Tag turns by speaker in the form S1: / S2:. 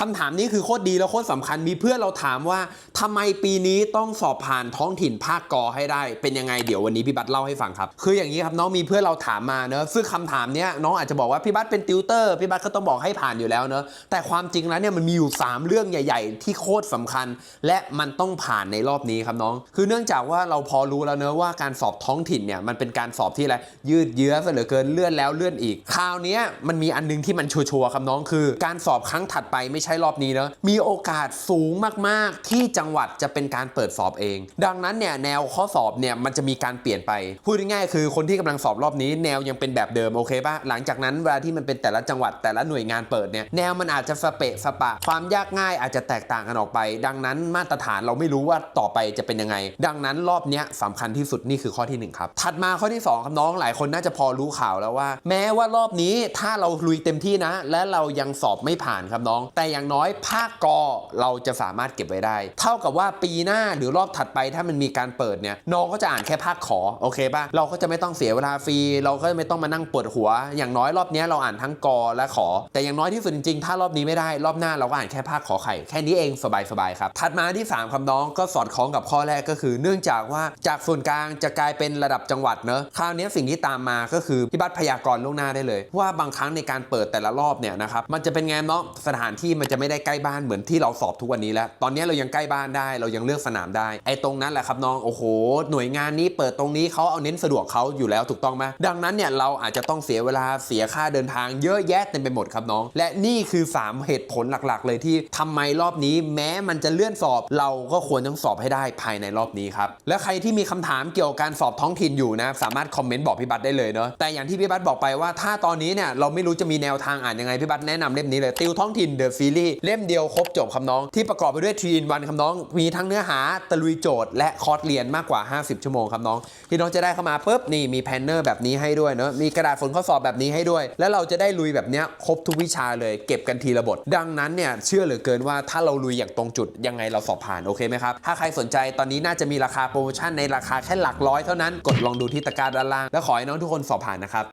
S1: คำถามนี้คือโคตรดีแล้วโคตรสำคัญมีเพื่อนเราถามว่าทำไมปีนี้ต้องสอบผ่านท้องถิ่นภาคกอให้ได้ เป็นยังไงเดี๋ยววันนี้พี่บัตเล่าให้ฟังครับ คืออย่างนี้ครับน้องมีเพื่อนเราถามมาเนอะซึ่งคำถามเนี้ยน้องอาจจะบอกว่าพี่บัตเป็นติวเตอร์พี่บัตก็ต้องบอกให้ผ่านอยู่แล้วเนอะแต่ความจริงแล้วเนี่ยมันมีอยู่ 3 เรื่องใหญ่ ๆ ที่โคตรสำคัญ และมันต้องผ่านในรอบนี้ครับน้อง คือเนื่องจากว่าเราพอรู้แล้วเนอะว่าการสอบท้องถิ่นเนี่ยมันเป็นการสอบที่อะไรยืดเยื้อซะเหลือเกินเลื่อนแล้วเลื่อนอีก คราวนี้มันมีอันนึงที่มันชัวร์ๆครับน้องคือ การสอบครั้งถัดไปไม่ใช่รอบนี้เนอะมีโอกาสสูงมากๆ ที่จังหวัดจะเป็นการเปิดสอบเอง ดังนั้นเนี่ยแนวข้อสอบเนี่ยมันจะมีการเปลี่ยนไป พูดง่ายๆคือคนที่กำลังสอบรอบนี้ แนวยังเป็นแบบเดิมโอเคปะหลังจากนั้นเวลาที่มันเป็นแต่ละจังหวัดแต่ละหน่วยงานเปิดเนี่ยแนวมันอาจจะสเปะสปะ ความยากง่ายอาจจะแตกต่างกันออกไป ดังนั้นมาตรฐานเราไม่รู้ว่าต่อไปจะเป็นยังไง ดังนั้นรอบนี้ยสำคัญที่สุดนี่คือข้อที่หนึ่งครับถัดมาข้อที่สองครับน้องหลายคนน่าจะพอรู้ข่าวแล้วว่า แม้ว่ารอบนี้ถ้าเราลุยเต็มที่นะ และเรายังสอบไม่ผ่านครับน้องแต่อย่างน้อยภาคกอเราจะสามารถเก็บไว้ได้ เท่ากับว่าปีหน้าหรือรอบถัดไปถ้ามันมีการเปิดเนี่ยน้องก็จะอ่านแค่ภาคขอโอเคป่ะเราก็จะไม่ต้องเสียเวลาฟรีเราก็ไม่ต้องมานั่งปวดหัว อย่างน้อยรอบนี้เราอ่านทั้งกอและขอ แต่อย่างน้อยที่สุดจริงๆถ้ารอบนี้ไม่ได้รอบหน้าเราก็อ่านแค่ภาคขอไข่แค่นี้เองสบายๆครับถัดมาที่สามคำน้องก็สอดคล้องกับข้อแรกก็คือ เนื่องจากว่าจากส่วนกลางจะกลายเป็นระดับจังหวัดเนอะคราวนี้สิ่งที่ตามมาก็คือพี่บัตรพยากรณ์ล่วงหน้าได้เลย ว่าบางครั้งในการเปิดแต่ละรอบเนี่ยนะครับมันจะเป็นไงเนาะสถานที่มันจะไม่ได้ใกล้บ้านเหมือนที่เราสอบทุกวันนี้แล้ว ตอนนี้เรายังใกล้บ้านได้ เรายังเลือกสนามได้ ไอ้ตรงนั้นแหละครับน้อง โอ้โห หน่วยงานนี้เปิดตรงนี้เขาเอาเน้นสะดวกเขาอยู่แล้วถูกต้องไหมดังนั้นเนี่ยเราอาจจะต้องเสียเวลาเสียค่าเดินทางเยอะแยะเต็มไปหมดครับน้อง และนี่คือ 3 เหตุผลหลักๆ เลยที่ทำไมรอบนี้แม้มันจะเลื่อนสอบ เราก็ควรต้องสอบให้ได้ภายในรอบนี้ครับ และใครที่มีคำถามเกี่ยวกับการสอบท้องถิ่นอยู่นะ สามารถคอมเมนต์บอกพี่บัตรได้เลยเนาะ แต่อย่างที่พี่บัตรบอกไปว่าถ้าตอนนี้เนี่ยเราไม่รู้จะมีแนวทางอ่านยังไงพี่บัตรแนะนำเล่มนี้เลยติวท้องถิ่นเดอะซีรีส์เล่มเดียวครบจบคำน้อง ที่ประกอบไปด้วยทรีนวันคำน้อง มีทั้งเนื้อหาตะลุยโจทย์ และคอร์สเรียนมากกว่า 50 ชั่วโมงครับน้อง ที่น้องจะได้เข้ามาปุ๊บนี่มีแพนเนอร์แบบนี้ให้ด้วยเนาะมีกระดาษฝนข้อสอบแบบนี้ให้ด้วย แล้วเราจะได้ลุยแบบเนี้ยครบทุกวิชาเลยเก็บกันทีละบท ดังนั้นเนี่ยเชื่อเหลือเกินว่าถ้าเราลุยอย่างตรงจุดยังไงเราสอบผ่านโอเคไหมครับถ้าใครสนใจตอนนี้น่าจะมีราคาโปรโมชั่นในราคาแค่หลักร้อยเท่านั้นกดลองดูที่ตะกร้าด้านล่างแล้วขอให้น้องทุกคนสอบผ่านนะครับ